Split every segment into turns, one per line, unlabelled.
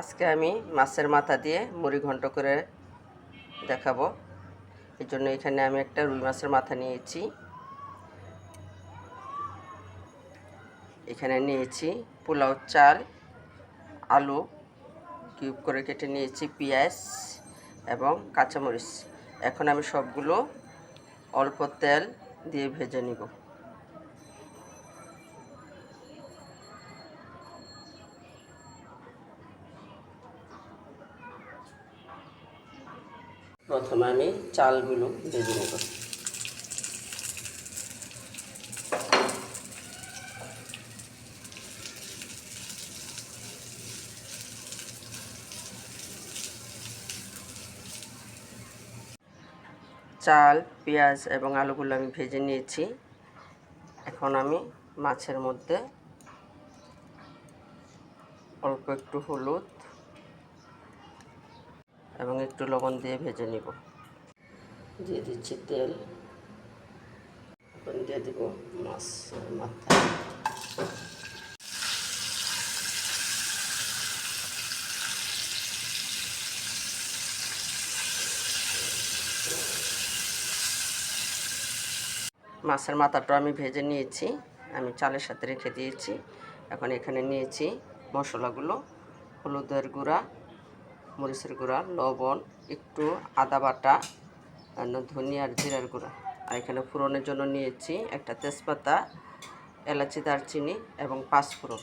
আজকে আমি মাছের মাথা দিয়ে মুড়ি ঘন্ট করে দেখাবো। এই জন্য এখানে আমি একটা রুই মাছের মাথা নিয়েছি। এখানে নিয়েছি পোলাও, চাল, আলু, কিউব করে কেটে নিয়েছি পেঁয়াজ এবং কাঁচামরিচ। এখন আমি সবগুলো অল্প তেল দিয়ে ভেজে নিব। প্রথমে আমি চালগুলো ভেজে নেব। চাল, পেঁয়াজ এবং আলুগুলো আমি ভেজে নিয়েছি। এখন আমি মাছের মধ্যে অল্প একটু হলুদ এবং একটু লবণ দিয়ে ভেজে নিব। দিয়ে দিচ্ছি তেল। এখন দিয়ে দিব মাছ মাথা। মাছের মাথাটা আমি ভেজে নিয়েছি। আমি চালের সাথে রেখে দিয়েছি। এখন এখানে নিয়েছি মশলাগুলো, হলুদের গুঁড়া মরিচের গুঁড়া, লবণ, একটু আদা বাটা ধনিয়ার জিরার গুঁড়া। আর এখানে ফোড়নের জন্য নিয়েছি একটা তেজপাতা, এলাচি, দারচিনি এবং পাঁচ ফোড়ন।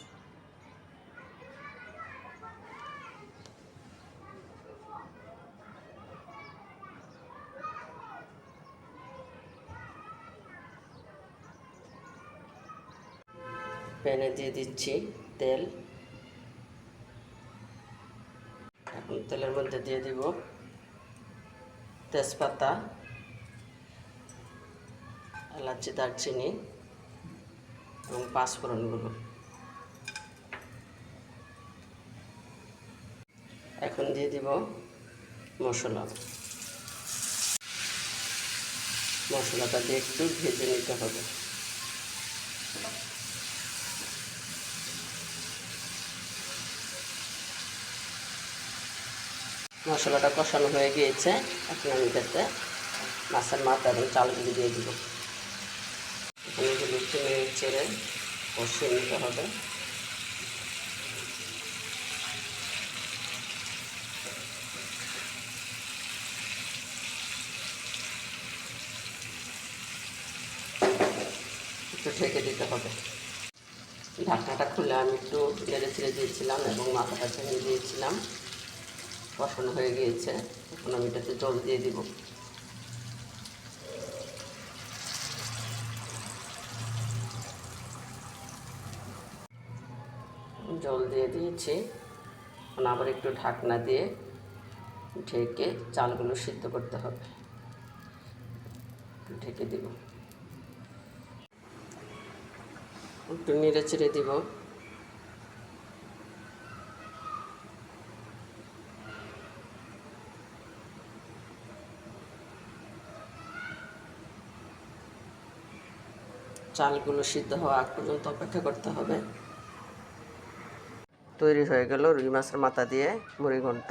প্যানে দিয়ে দিচ্ছি তেল। এখন তেলের মধ্যে দিয়ে দিব তেজপাতা, এলাচি, দারচিনি এবং পাঁচফোড়নগুলো। এখন দিয়ে দিব মশলা। মশলাটা দিয়ে একটু ভেজে নিতে হবে। মশলাটা কষানো হয়ে গিয়েছে। এখন আমি এটাতে মাছের মাথা এবং চালগুলি দিয়ে দিব। এখানে এগুলো একটু চেড়ে কষিয়ে নিতে হবে। একটু ঢেকে দিতে হবে। ঢাকনাটা খুলে আমি একটু নেড়ে ছেড়ে দিয়েছিলাম এবং মাথাটা ভেঙে দিয়েছিলাম। কষানো হয়ে গিয়েছে, এখন আমি এটাতে জল দিয়ে দিব। জল দিয়ে দিয়েছি, এখন আবার একটু ঢাকনা দিয়ে ঢেকে চালগুলো সিদ্ধ করতে হবে। ঢেকে দিব। একটু নেড়ে চেড়ে দিব। চালগুলো সিদ্ধ হওয়া আগ পর্যন্ত অপেক্ষা করতে হবে। তৈরি হয়ে গেল রুই মাছের মাথা দিয়ে মুড়ি ঘন্ট